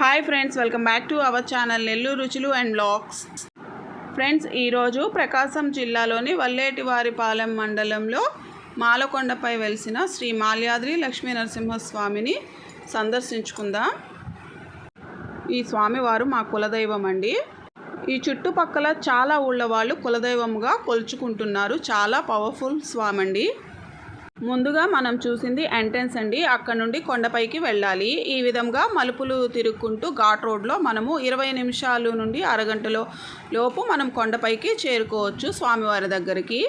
Hi friends welcome back to our channel Nellore రుచులు and blogs friends ఈరోజు ప్రకాశం జిల్లాలోని వల్లేటివారిపాలెం మండలంలో మాలకొండపై వెలిసిన శ్రీ మాల్యాద్రి లక్ష్మీ నరసింహస్వామిని సందర్శించుకుందాం. ఈ స్వామివారు మా కులదైవం అండి ఈ చుట్టుపక్కల చాలా ఊళ్ళ వాళ్ళు కులదైవంగా కొలుచుకుంటున్నారు. చాలా పవర్ఫుల్ స్వామి అండి ముందుగా మనం చూసింది ఎంట్రన్స్ అండి. అక్కడ నుండి కొండపైకి వెళ్ళాలి. ఈ విధంగా మలుపులు తిరుక్కుంటూ ఘాట్ రోడ్లో మనము ఇరవై నిమిషాలు నుండి అరగంటలో లోపు మనం కొండపైకి చేరుకోవచ్చు స్వామివారి దగ్గరికి.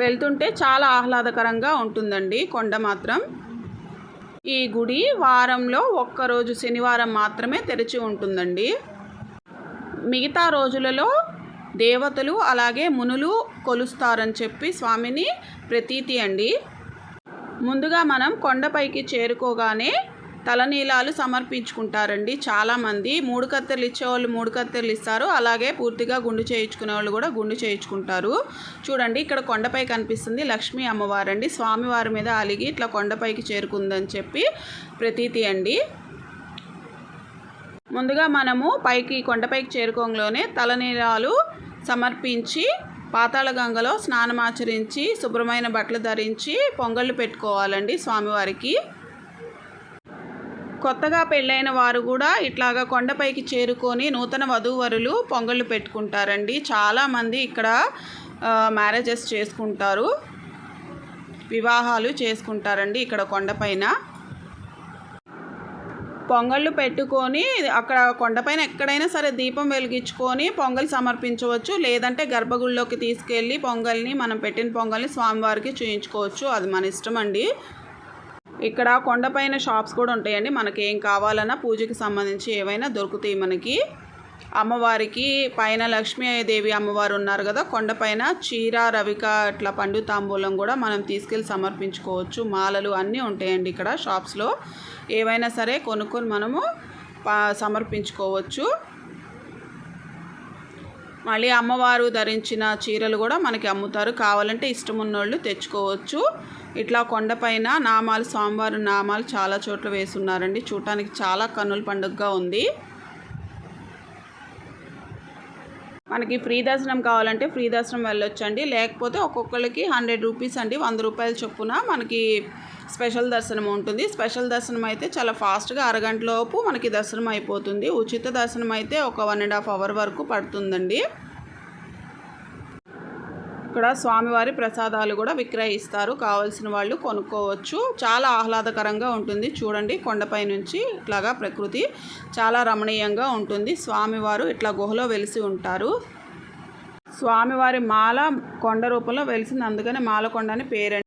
వెళ్తుంటే చాలా ఆహ్లాదకరంగా ఉంటుందండి కొండ మాత్రం. ఈ గుడి వారంలో ఒక్కరోజు శనివారం మాత్రమే తెరిచి ఉంటుందండి. మిగతా రోజులలో దేవతలు అలాగే మునులు కొలుస్తారని చెప్పి స్వామిని ప్రతీతి అండి. ముందుగా మనం కొండపైకి చేరుకోగానే తలనీలాలు సమర్పించుకుంటారండి చాలామంది. మూడు కత్తెరలు ఇచ్చేవాళ్ళు మూడు కత్తెరలు ఇస్తారు. అలాగే పూర్తిగా గుండు చేయించుకునే వాళ్ళు కూడా గుండు చేయించుకుంటారు. చూడండి ఇక్కడ కొండపై కనిపిస్తుంది లక్ష్మీ అమ్మవారండి. స్వామివారి మీద అలిగి ఇట్లా కొండపైకి చేరుకుందని చెప్పి ప్రతీతి అండి. ముందుగా మనము పైకి కొండపైకి చేరుకోగానే తలనీలాలు సమర్పించి పాతాళగంగలో స్నానమాచరించి శుభ్రమైన బట్టలు ధరించి పొంగళ్ళు పెట్టుకోవాలండి స్వామివారికి. కొత్తగా పెళ్ళైన వారు కూడా ఇట్లాగా కొండపైకి చేరుకొని నూతన వధూవరులు పొంగళ్ళు పెట్టుకుంటారండి. చాలామంది ఇక్కడ మ్యారేజెస్ చేసుకుంటారు. వివాహాలు చేసుకుంటారండి ఇక్కడ కొండపైన. పొంగళ్ళు పెట్టుకొని అక్కడ కొండపైన ఎక్కడైనా సరే దీపం వెలిగించుకొని పొంగల్ సమర్పించవచ్చు. లేదంటే గర్భగుడిలోకి తీసుకెళ్ళి పొంగల్ని మనం పెట్టిన పొంగల్ని స్వామివారికి చూయించుకోవచ్చు. అది మన ఇష్టం అండి. ఇక్కడ కొండపైన షాప్స్ కూడా ఉంటాయండి. మనకి ఏం కావాలన్నా పూజకి సంబంధించి ఏవైనా దొరుకుతాయి మనకి. అమ్మవారికి పైన లక్ష్మీదేవి అమ్మవారు ఉన్నారు కదా కొండపైన చీర రవిక ఇట్లా పండు తాంబూలం కూడా మనం తీసుకెళ్ళి సమర్పించుకోవచ్చు. మాలలు అన్నీ ఉంటాయండి ఇక్కడ షాప్స్లో. ఏవైనా సరే కొనుక్కొని మనము సమర్పించుకోవచ్చు. మళ్ళీ అమ్మవారు ధరించిన చీరలు కూడా మనకి అమ్ముతారు. కావాలంటే ఇష్టం ఉన్నోళ్ళు తెచ్చుకోవచ్చు. ఇట్లా కొండపైన నామాలు స్వామివారి నామాలు చాలా చోట్ల వేసున్నారండి. చూడటానికి చాలా కన్నుల పండుగగా ఉంది. మనకి ఫ్రీ దర్శనం కావాలంటే ఫ్రీ దర్శనం వెళ్ళొచ్చండి. లేకపోతే ఒక్కొక్కరికి హండ్రెడ్ రూపీస్ అండి వంద రూపాయల చొప్పున మనకి స్పెషల్ దర్శనం ఉంటుంది. స్పెషల్ దర్శనం అయితే చాలా ఫాస్ట్గా అరగంటలోపు మనకి దర్శనం అయిపోతుంది. ఉచిత దర్శనం అయితే ఒక వన్ అండ్ హాఫ్ అవర్ వరకు పడుతుందండి. ఇక్కడ స్వామివారి ప్రసాదాలు కూడా విక్రయిస్తారు. కావాల్సిన వాళ్ళు కొనుక్కోవచ్చు. చాలా ఆహ్లాదకరంగా ఉంటుంది. చూడండి కొండపై నుంచి ఇట్లాగా ప్రకృతి చాలా రమణీయంగా ఉంటుంది. స్వామివారు ఇట్లా గుహలో వెలిసి ఉంటారు. స్వామివారి మాల కొండ రూపంలో వెలిసింది. అందుకని మాలకొండ అని పేరండి.